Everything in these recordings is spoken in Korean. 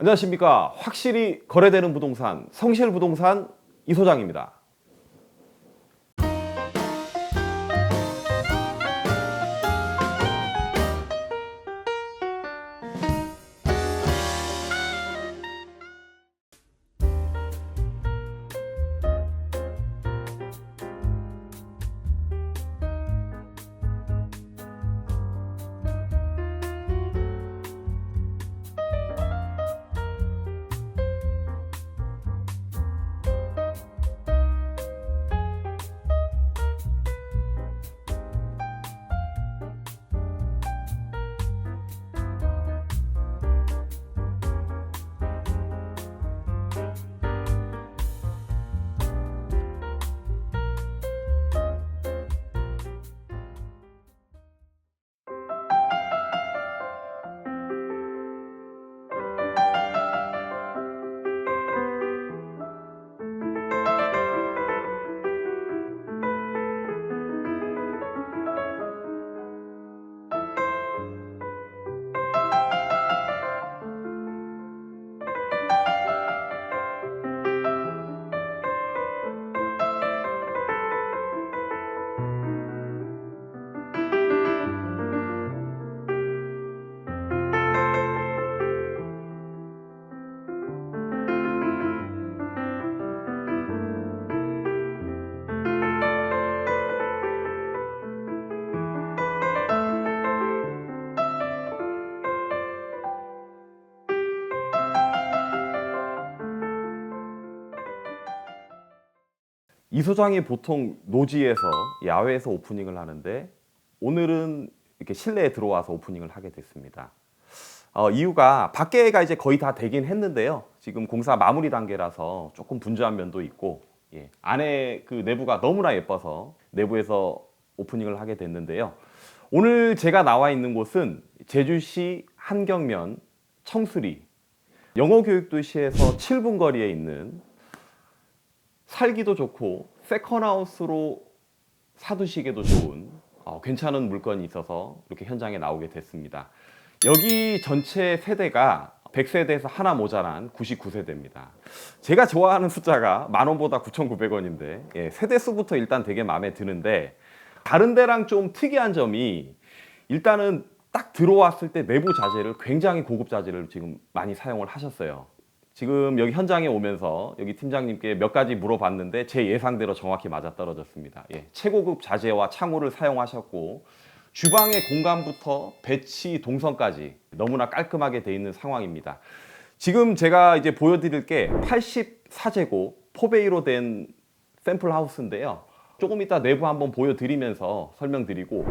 안녕하십니까. 확실히 거래되는 부동산 성실 부동산 이 소장입니다. 이 소장이 보통 노지에서 야외에서 오프닝을 하는데 오늘은 이렇게 실내에 들어와서 오프닝을 하게 됐습니다. 어, 이유가 밖에가 이제 거의 다 되긴 했는데요. 지금 공사 마무리 단계라서 조금 분주한 면도 있고 예, 안에 그 내부가 너무나 예뻐서 내부에서 오프닝을 하게 됐는데요. 오늘 제가 나와 있는 곳은 제주시 한경면 청수리 영어교육도시에서 7분 거리에 있는 살기도 좋고 세컨하우스로 사두시기도 좋은 어, 괜찮은 물건이 있어서 이렇게 현장에 나오게 됐습니다. 여기 전체 세대가 100세대에서 하나 모자란 99세대입니다. 제가 좋아하는 숫자가 만 원보다 9,900원인데 예, 세대 수부터 일단 되게 마음에 드는데 다른 데랑 좀 특이한 점이 일단은 딱 들어왔을 때 내부 자재를 굉장히 고급 자재를 지금 많이 사용을 하셨어요. 지금 여기 현장에 오면서 여기 팀장님께 몇 가지 물어봤는데 제 예상대로 정확히 맞아 떨어졌습니다. 예, 최고급 자재와 창호를 사용하셨고 주방의 공간부터 배치 동선까지 너무나 깔끔하게 돼 있는 상황입니다. 지금 제가 이제 보여드릴 게 84제곱 포베이로 된 샘플 하우스인데요. 조금 이따 내부 한번 보여드리면서 설명드리고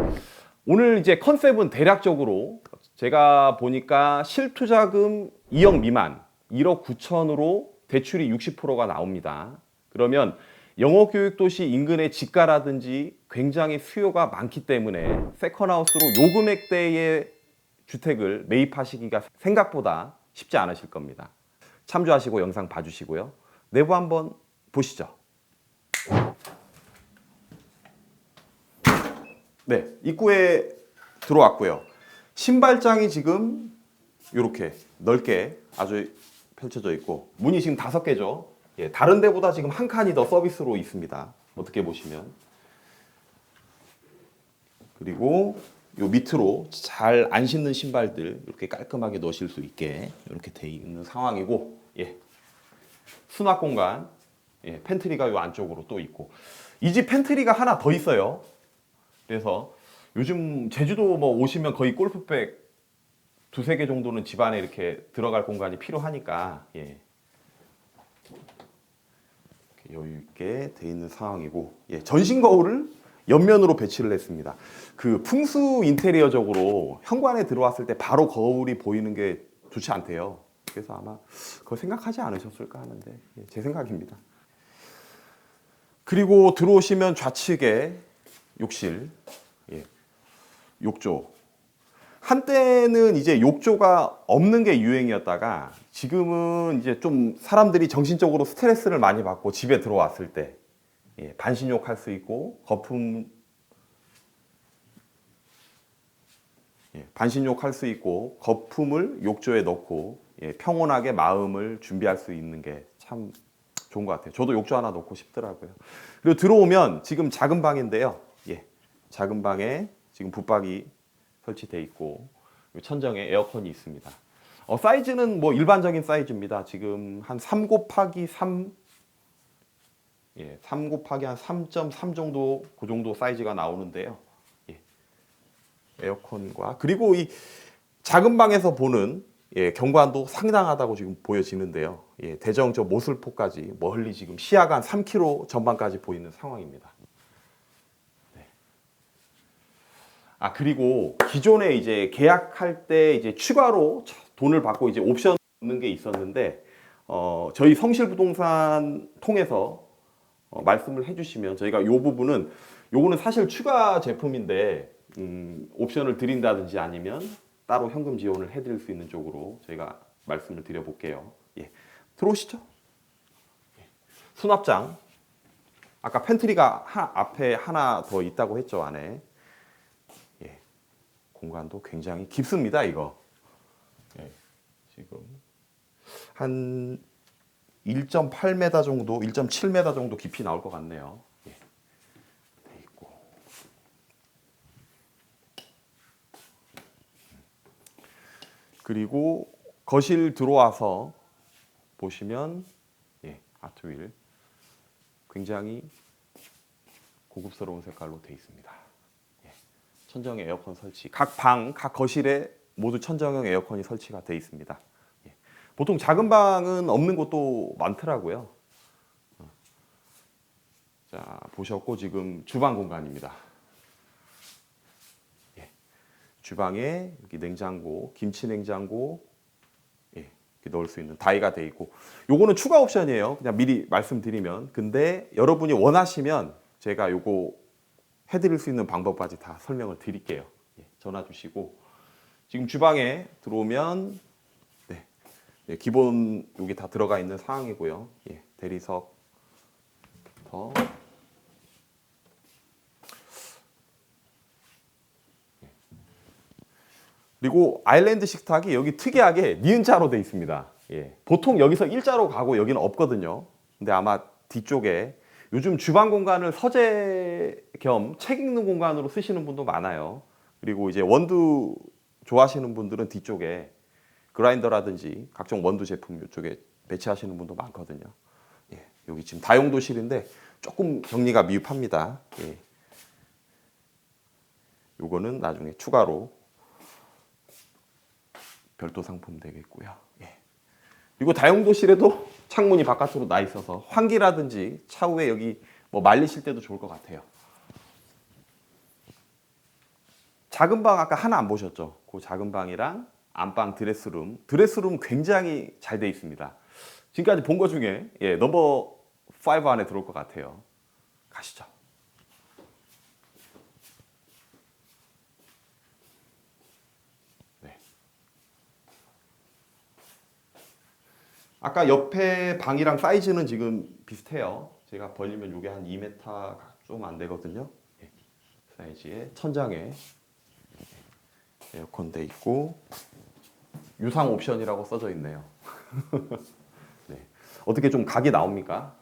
오늘 이제 컨셉은 대략적으로 제가 보니까 실투자금 2억 미만 1억 9천으로 대출이 60%가 나옵니다. 그러면 영어 교육 도시 인근의 집가라든지 굉장히 수요가 많기 때문에 세컨하우스로 요 금액대의 주택을 매입하시기가 생각보다 쉽지 않으실 겁니다. 참조하시고 영상 봐주시고요. 내부 한번 보시죠. 네, 입구에 들어왔고요. 신발장이 지금 이렇게 넓게 아주 펼쳐져 있고 문이 지금 다섯 개죠. 예, 다른 데보다 지금 한 칸이 더 서비스로 있습니다. 어떻게 보시면 그리고 요 밑으로 잘 안 신는 신발들 이렇게 깔끔하게 넣으실 수 있게 이렇게 돼 있는 상황이고 예. 수납 공간 예, 팬트리가 요 안쪽으로 또 있고 이 집 팬트리가 하나 더 있어요. 그래서 요즘 제주도 뭐 오시면 거의 골프백 두세 개 정도는 집안에 이렇게 들어갈 공간이 필요하니까 예. 여유 있게 돼 있는 상황이고 예. 전신 거울을 옆면으로 배치를 했습니다. 그 풍수 인테리어적으로 현관에 들어왔을 때 바로 거울이 보이는 게 좋지 않대요. 그래서 아마 그걸 생각하지 않으셨을까 하는데 예, 제 생각입니다. 그리고 들어오시면 좌측에 욕실, 예, 욕조. 한때는 이제 욕조가 없는 게 유행이었다가 지금은 이제 좀 사람들이 정신적으로 스트레스를 많이 받고 집에 들어왔을 때 예, 반신욕 할 수 있고 거품 예, 반신욕 할 수 있고 거품을 욕조에 넣고 예, 평온하게 마음을 준비할 수 있는 게 참 좋은 것 같아요. 저도 욕조 하나 놓고 싶더라고요. 그리고 들어오면 지금 작은 방인데요. 예, 작은 방에 지금 붙박이 설치돼 있고 천정에 에어컨이 있습니다. 어, 사이즈는 뭐 일반적인 사이즈입니다. 지금 한 3 곱하기 3 예, 3 곱하기 한 3.3 정도 그 정도 사이즈가 나오는데요. 예. 에어컨과 그리고 이 작은 방에서 보는 예, 경관도 상당하다고 지금 보여지는데요. 예, 대정 저 모슬포까지 멀리 지금 시야가 한 3km 전방까지 보이는 상황입니다. 네. 아 그리고 기존에 이제 계약할 때 이제 추가로 돈을 받고 이제 옵션 얻는 게 있었는데 어, 저희 성실부동산 통해서 어, 말씀을 해주시면 저희가 이 부분은 요거는 사실 추가 제품인데 음, 옵션을 드린다든지 아니면 따로 현금 지원을 해드릴 수 있는 쪽으로 저희가 말씀을 드려볼게요. 예. 들어오시죠. 예. 수납장. 아까 팬트리가 하, 앞에 하나 더 있다고 했죠 안에. 예. 공간도 굉장히 깊습니다 이거. 예. 지금 한 1.8m 정도, 1.7m 정도 깊이 나올 것 같네요. 예. 그리고 거실 들어와서 보시면 예, 아트윌 굉장히 고급스러운 색깔로 돼 있습니다. 예, 천정 에어컨 설치, 각 방, 각 거실에 모두 천정형 에어컨이 설치가 돼 있습니다. 예, 보통 작은 방은 없는 곳도 많더라고요. 어. 자 보셨고 지금 주방 공간입니다. 예, 주방에 여기 냉장고, 김치 냉장고 예, 넣을 수 있는 다이가 돼 있고 요거는 추가 옵션이에요. 그냥 미리 말씀드리면 근데 여러분이 원하시면 제가 요거 해드릴 수 있는 방법까지 다 설명을 드릴게요. 예, 전화 주시고 지금 주방에 들어오면 네, 예, 기본 여기 다 들어가 있는 상황이고요. 예, 대리석 더 예. 그리고 아일랜드 식탁이 여기 특이하게 니은자로 돼 있습니다. 예, 보통 여기서 일자로 가고 여기는 없거든요. 근데 아마 뒤쪽에 요즘 주방 공간을 서재 겸 책 읽는 공간으로 쓰시는 분도 많아요. 그리고 이제 원두 좋아하시는 분들은 뒤쪽에 그라인더라든지 각종 원두 제품 이쪽에 배치하시는 분도 많거든요. 예, 여기 지금 다용도실인데 조금 정리가 미흡합니다. 예. 요거는 나중에 추가로 별도 상품 되겠고요. 예. 그리고 다용도실에도 창문이 바깥으로 나 있어서 환기라든지 차후에 여기 뭐 말리실 때도 좋을 것 같아요. 작은 방 아까 하나 안 보셨죠? 그 작은 방이랑 안방 드레스룸. 드레스룸 굉장히 잘 돼 있습니다. 지금까지 본 것 중에 예, 넘버 5 안에 들어올 것 같아요. 가시죠. 네. 아까 옆에 방이랑 사이즈는 지금 비슷해요. 제가 벌리면 이게 한 2m 좀 안 되거든요. 예. 사이즈에 천장에 에어컨 돼 있고 유상 옵션이라고 써져 있네요. 네. 어떻게 좀 각이 나옵니까?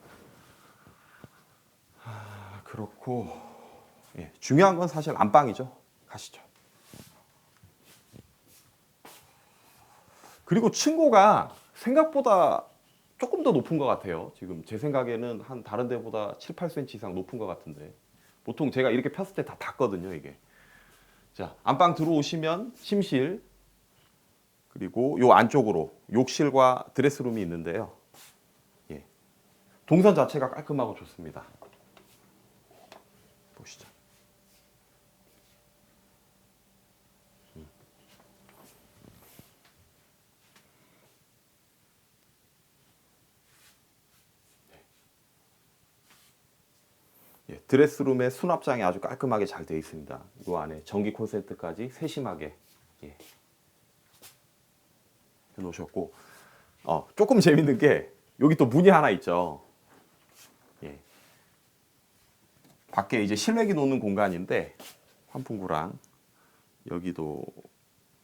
아, 그렇고 예, 중요한 건 사실 안방이죠. 가시죠. 그리고 층고가 생각보다 조금 더 높은 것 같아요. 지금 제 생각에는 한 다른 데보다 7, 8cm 이상 높은 것 같은데 보통 제가 이렇게 폈을 때 다 닿거든요, 이게. 자, 안방 들어오시면 침실 그리고 요 안쪽으로 욕실과 드레스룸이 있는데요. 예. 동선 자체가 깔끔하고 좋습니다. 보시죠. 음. 예, 드레스룸의 수납장이 아주 깔끔하게 잘 되어 있습니다. 이 안에 전기 콘센트까지 세심하게 예, 해놓으셨고 어, 조금 재밌는 게 여기 또 문이 하나 있죠. 예. 밖에 이제 실외기 놓는 공간인데 환풍구랑 여기도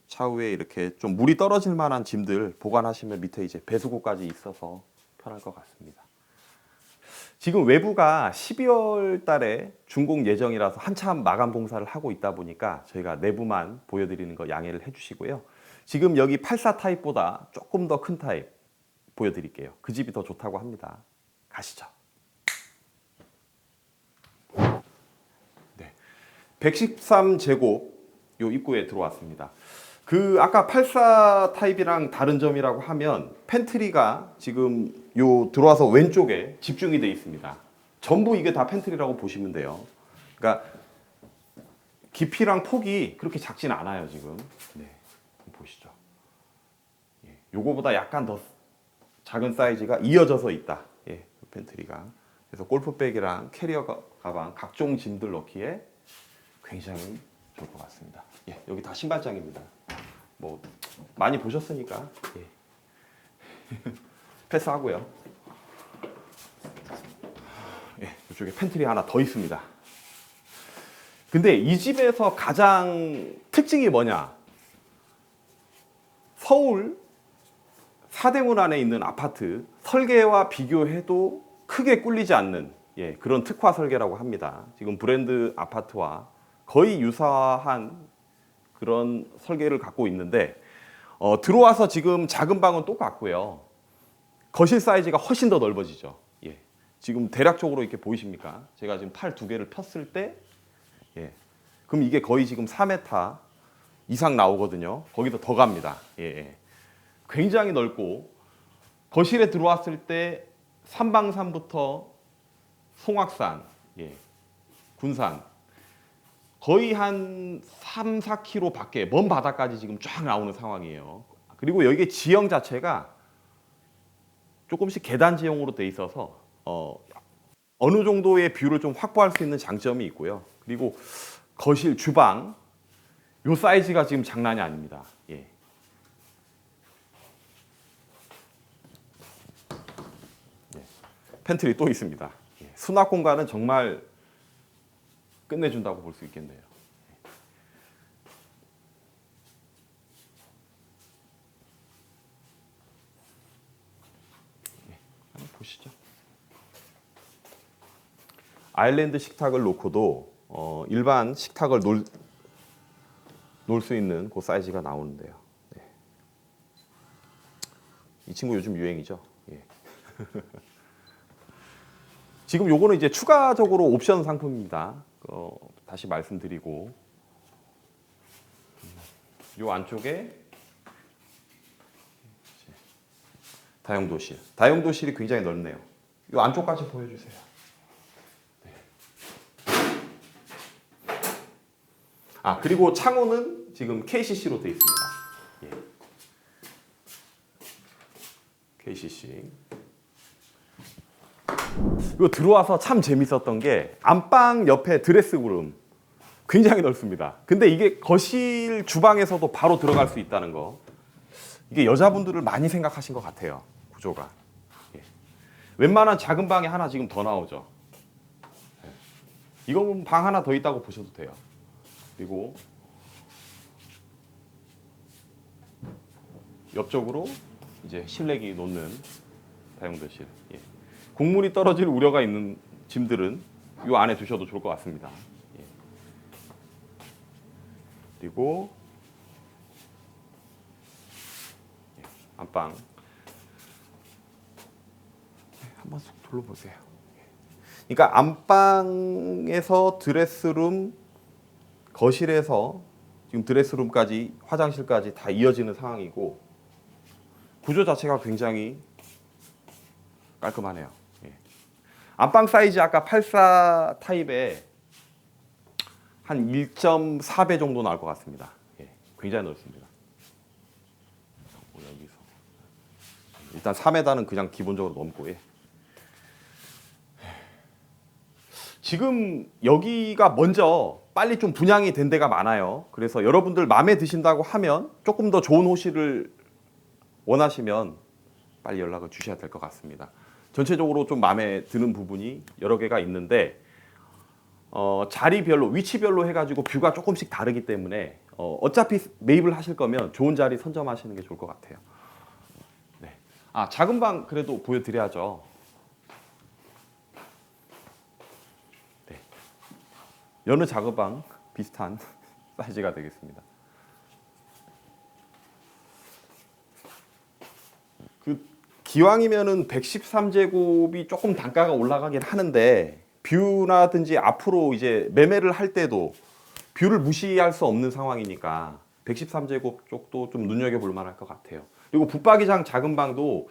차후에 이렇게 좀 물이 떨어질 만한 짐들 보관하시면 밑에 이제 배수구까지 있어서 편할 것 같습니다. 지금 외부가 12월 달에 준공 예정이라서 한참 마감 공사를 하고 있다 보니까 저희가 내부만 보여드리는 거 양해를 해주시고요. 지금 여기 84 타입보다 조금 더 큰 타입 보여드릴게요. 그 집이 더 좋다고 합니다. 가시죠. 네. 113제곱 요 입구에 들어왔습니다. 그 아까 84 타입이랑 다른 점이라고 하면 팬트리가 지금 요 들어와서 왼쪽에 집중이 돼 있습니다. 전부 이게 다 팬트리라고 보시면 돼요. 그러니까 깊이랑 폭이 그렇게 작진 않아요 지금. 네, 보시죠. 예, 요거보다 약간 더 작은 사이즈가 이어져서 있다. 예, 팬트리가. 그래서 골프백이랑 캐리어 가- 가방 각종 짐들 넣기에 굉장히 좋을 것 같습니다. 예, 여기 다 신발장입니다. 뭐 많이 보셨으니까 예. 패스하고요. 예, 이쪽에 팬트리 하나 더 있습니다. 근데 이 집에서 가장 특징이 뭐냐? 서울 사대문 안에 있는 아파트 설계와 비교해도 크게 꿀리지 않는 예, 그런 특화 설계라고 합니다. 지금 브랜드 아파트와 거의 유사한 그런 설계를 갖고 있는데 어, 들어와서 지금 작은 방은 똑같고요. 거실 사이즈가 훨씬 더 넓어지죠. 예. 지금 대략적으로 이렇게 보이십니까? 제가 지금 팔 두 개를 폈을 때 예. 그럼 이게 거의 지금 4m 이상 나오거든요. 거기서 더 갑니다. 예, 예. 굉장히 넓고 거실에 들어왔을 때 삼방산부터 송악산, 예, 군산 거의 한 3, 4km 밖에 먼 바다까지 지금 쫙 나오는 상황이에요. 그리고 여기 지형 자체가 조금씩 계단 지형으로 돼 있어서 어, 어느 정도의 뷰를 좀 확보할 수 있는 장점이 있고요. 그리고 거실, 주방 요 사이즈가 지금 장난이 아닙니다. 예. 예. 팬트리 또 있습니다. 예. 수납 공간은 정말 끝내준다고 볼 수 있겠네요. 예. 보시죠. 아일랜드 식탁을 놓고도 어, 일반 식탁을 놓을 수 있는 그 사이즈가 나오는데요. 네. 이 친구 요즘 유행이죠. 예. 지금 요거는 이제 추가적으로 옵션 상품입니다. 어, 다시 말씀드리고 요 안쪽에 다용도실. 다용도실이 굉장히 넓네요. 요 안쪽까지 보여주세요. 네. 아 그리고 창호는 지금 KCC로 되어 있습니다. 예. KCC. 이거 들어와서 참 재밌었던 게 안방 옆에 드레스룸 굉장히 넓습니다. 근데 이게 거실 주방에서도 바로 들어갈 수 있다는 거. 이게 여자분들을 많이 생각하신 것 같아요. 구조가. 예. 웬만한 작은 방에 하나 지금 더 나오죠. 예. 이건 방 하나 더 있다고 보셔도 돼요. 그리고 옆쪽으로 이제 실내기 놓는 다용도실. 예. 국물이 떨어질 우려가 있는 짐들은 이 안에 두셔도 좋을 것 같습니다. 예. 그리고 예, 안방 네, 한번 쏙 둘러보세요. 예. 그러니까 안방에서 드레스룸, 거실에서 지금 드레스룸까지 화장실까지 다 이어지는 상황이고 구조 자체가 굉장히 깔끔하네요. 예. 안방 사이즈 아까 84 타입에 한 1.4배 정도 나올 것 같습니다. 예. 굉장히 넓습니다. 뭐 여기서 일단 3m는 그냥 기본적으로 넘고 예. 지금 여기가 먼저 빨리 좀 분양이 된 데가 많아요. 그래서 여러분들 마음에 드신다고 하면 조금 더 좋은 호실을 원하시면 빨리 연락을 주셔야 될 것 같습니다. 전체적으로 좀 마음에 드는 부분이 여러 개가 있는데 어, 자리별로 위치별로 해가지고 뷰가 조금씩 다르기 때문에 어, 어차피 매입을 하실 거면 좋은 자리 선점하시는 게 좋을 것 같아요. 네. 아 작은 방 그래도 보여드려야죠. 네. 여느 작은 방 비슷한 사이즈가 되겠습니다. 기왕이면은 113제곱이 조금 단가가 올라가긴 하는데 뷰라든지 앞으로 이제 매매를 할 때도 뷰를 무시할 수 없는 상황이니까 113제곱 쪽도 좀 눈여겨 볼 만할 것 같아요. 그리고 붙박이장 작은 방도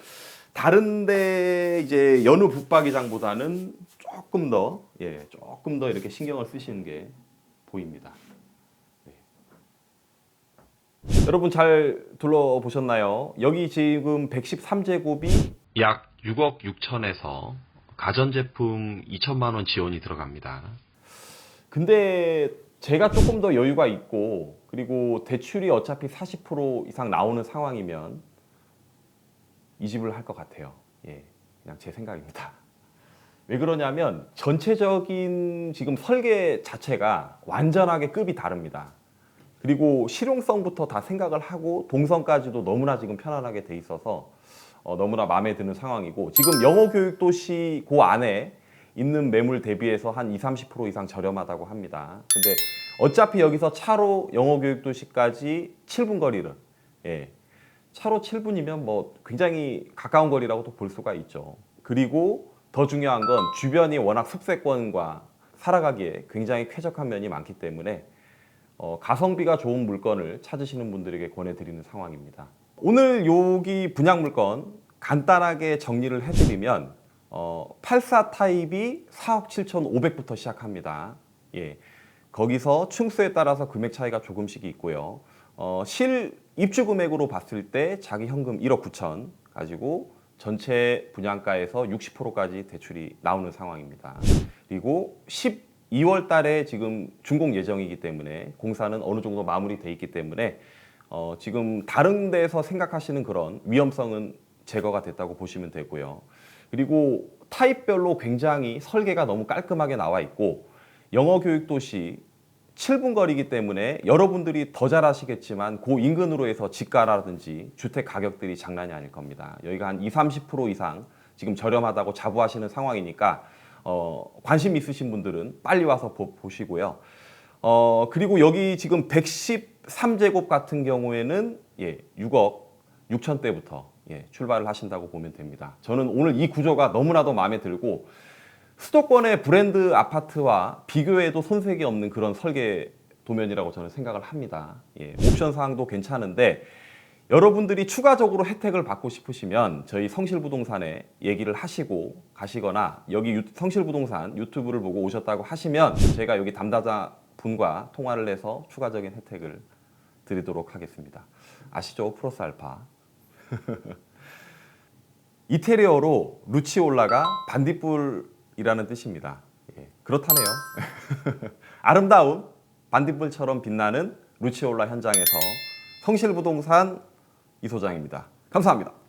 다른데 이제 여느 붙박이장보다는 조금 더 예, 조금 더 이렇게 신경을 쓰시는 게 보입니다. 네. 여러분 잘 둘러보셨나요? 여기 지금 113제곱이 약 6억 6천에서 가전제품 2천만 원 지원이 들어갑니다. 근데 제가 조금 더 여유가 있고 그리고 대출이 어차피 40% 이상 나오는 상황이면 이 집을 할 것 같아요. 예, 그냥 제 생각입니다. 왜 그러냐면 전체적인 지금 설계 자체가 완전하게 급이 다릅니다. 그리고 실용성부터 다 생각을 하고 동선까지도 너무나 지금 편안하게 돼 있어서 어, 너무나 마음에 드는 상황이고 지금 영어 교육 도시 그 안에 있는 매물 대비해서 한 20, 30% 이상 저렴하다고 합니다. 근데 어차피 여기서 차로 영어 교육 도시까지 7분 거리를 예. 차로 7분이면 뭐 굉장히 가까운 거리라고도 볼 수가 있죠. 그리고 더 중요한 건 주변이 워낙 습세권과 살아가기에 굉장히 쾌적한 면이 많기 때문에 어, 가성비가 좋은 물건을 찾으시는 분들에게 권해드리는 상황입니다. 오늘 여기 분양 물건 간단하게 정리를 해드리면 어, 84 타입이 4억 7,500부터 시작합니다. 예, 거기서 층수에 따라서 금액 차이가 조금씩 있고요. 어, 실 입주 금액으로 봤을 때 자기 현금 1억 9천 가지고 전체 분양가에서 60%까지 대출이 나오는 상황입니다. 그리고 12월 달에 지금 준공 예정이기 때문에 공사는 어느 정도 마무리돼 있기 때문에 어, 지금 다른 데서 생각하시는 그런 위험성은 제거가 됐다고 보시면 되고요. 그리고 타입별로 굉장히 설계가 너무 깔끔하게 나와 있고 영어 교육 도시 7분 거리이기 때문에 여러분들이 더 잘 아시겠지만 그 인근으로 해서 집가라든지 주택 가격들이 장난이 아닐 겁니다. 여기가 한 20, 30% 이상 지금 저렴하다고 자부하시는 상황이니까 어, 관심 있으신 분들은 빨리 와서 보, 보시고요. 어, 그리고 여기 지금 113제곱 같은 경우에는 예, 6억 6천 대부터 예, 출발을 하신다고 보면 됩니다. 저는 오늘 이 구조가 너무나도 마음에 들고 수도권의 브랜드 아파트와 비교해도 손색이 없는 그런 설계 도면이라고 저는 생각을 합니다. 예, 옵션 사항도 괜찮은데 여러분들이 추가적으로 혜택을 받고 싶으시면 저희 성실부동산에 얘기를 하시고 가시거나 여기 유- 성실부동산 유튜브를 보고 오셨다고 하시면 제가 여기 담당자 분과 통화를 해서 추가적인 혜택을 드리도록 하겠습니다. 아시죠? 플러스 알파. 이태리어로 루치올라가 반딧불이라는 뜻입니다. 예, 그렇다네요. 아름다운 반딧불처럼 빛나는 루치올라 현장에서 성실부동산 이소장입니다. 감사합니다.